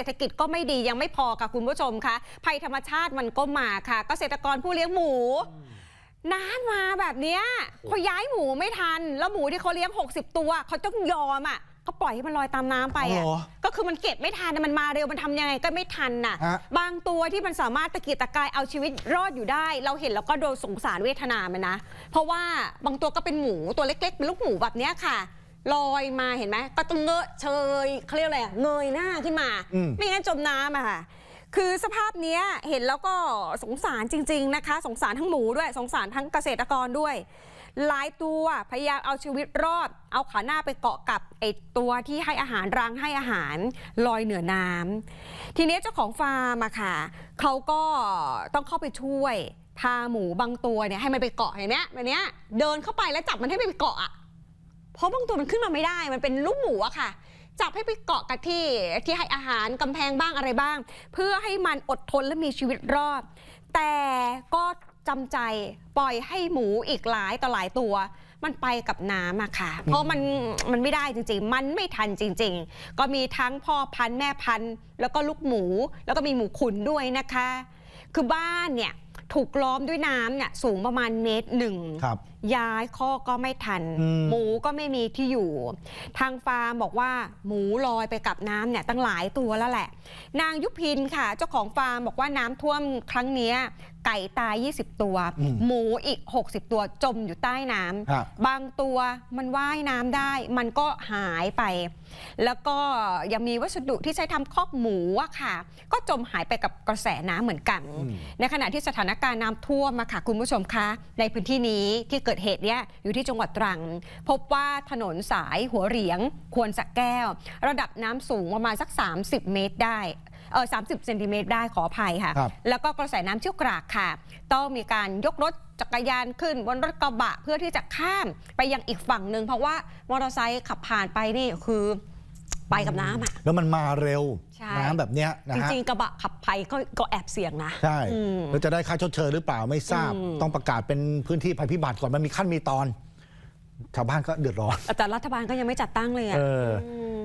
รษฐกิจก็ไม่ดียังไม่พอค่ะคุณผู้ชมคะภัยธรรมชาติมันก็มาค่ะ เกษตรกรผู้เลี้ยงหมูน้ำมาแบบเนี้ยเขาย้ายหมูไม่ทัน แล้วหมูที่เขาเลี้ยง 60 ตัวเขาต้องยอมอะเขาปล่อยให้มันลอยตามน้ำไปอะอ๋อเหรอก็คือมันเก็บไม่ทันนะมันมาเร็วมันทำยังไงก็ไม่ทันน่ะฮะบางตัวที่มันสามารถตะเกียกตะกายเอาชีวิตรอดอยู่ได้ เราเห็นแล้วก็โดนสงสารเวทนามันนะ เพราะว่าบางตัวก็เป็นหมูตัวเล็กๆเป็นลูกหมูแบบเนี้ยค่ะ ลอยมาเห็นไหมก็ต้องเงอะเชยเขาเรียกอะไรอะเงยหน้าขึ้นมา อืม ไม่งั้นจมน้ำอะค่ะ คือสภาพเนี้ยเห็นแล้วก็สงสารจริง ๆนะคะ สงสารทั้งหมูด้วย สงสารทั้งเกษตรกรด้วย หลายตัวพยายามเอาชีวิตรอด เอาขาหน้าไปเกาะกับไอตัวที่ให้อาหารรังให้อาหารลอยเหนือน้ำทีนี้เจ้าของฟาร์มอะค่ะเขาก็ต้องเข้าไปช่วยพาหมูบางตัวเนี่ยให้มันไปเกาะอย่างเนี้ยแบบเนี้ยเดินเข้าไปแล้วจับมันให้ไปเกาะอะ เพราะบางตัวมันขึ้นมาไม่ได้ มันเป็นลูกหมูอะค่ะ จับให้ไปเกาะกับที่ที่ให้อาหารกำแพงบ้างอะไรบ้าง เพื่อให้มันอดทนและมีชีวิตรอด แต่ก็จำใจปล่อยให้หมูอีกหลายต่อหลายตัว มันไปกับน้ำอะค่ะ เพราะมันมันไม่ได้จริง ๆ มันไม่ทันจริง ๆ ก็มีทั้งพ่อพันธุ์แม่พันธุ์แล้วก็ลูกหมู แล้วก็มีหมูขุนด้วยนะคะ คือบ้านเนี่ย ถูกล้อมด้วยน้ำเนี่ยสูงประมาณเมตรหนึ่ง ครับ ย้ายข้อกก็ไม่ทัน อืม หมูก็ไม่มีที่อยู่ ทางฟาร์มบอกว่าหมูลอยไปกับน้ำเนี่ยตั้งหลายตัวแล้วแหละ นางยุพินค่ะ เจ้าของฟาร์มบอกว่าน้ำท่วมครั้งเนี้ยไก่ตาย 20 ตัว อืมหมูอีก 60 ตัวจมอยู่ใต้น้ำฮะบางตัวมันว่ายน้ำได้ มันก็หายไป แล้วก็ยังมีวัสดุที่ใช้ทำคอกหมูอะค่ะ ก็จมหายไปกับกระแสน้ำเหมือนกัน อืม ในขณะที่สถานการณ์น้ำท่วมมาค่ะคุณผู้ชมคะในพื้นที่นี้ที่เกิดเหตุเนี้ยอยู่ที่จังหวัดตรัง พบว่าถนนสายหัวเหรียง ควรสระแก้ว ระดับน้ำสูงประมาณสัก 30 เมตรได้เออ30เซนติเมตรได้ขออภัยค่ะครับแล้วก็กระแสน้ำเชี่ยวกรากค่ะ ต้องมีการยกรถจักรยานขึ้นบนรถกระบะเพื่อที่จะข้ามไปยังอีกฝั่งหนึ่งเพราะว่ามอเตอร์ไซค์ขับผ่านไปนี่คือ ไปกับน้ำอะ แล้วมันมาเร็วใช่ น้ำแบบเนี้ยนะจฮะริงๆกระบะขับไปก็ก็แอบเสี่ยงนะ ใช่อืม แล้วจะได้ค่าชดเชยหรือเปล่าไม่ทราบอืมต้องประกาศเป็นพื้นที่ภัยพิบัติก่อนมันมีขั้นมีตอน ชาวบ้านก็เดือดร้อน แต่รัฐบาลก็ยังไม่จัดตั้งเลยอะ เออม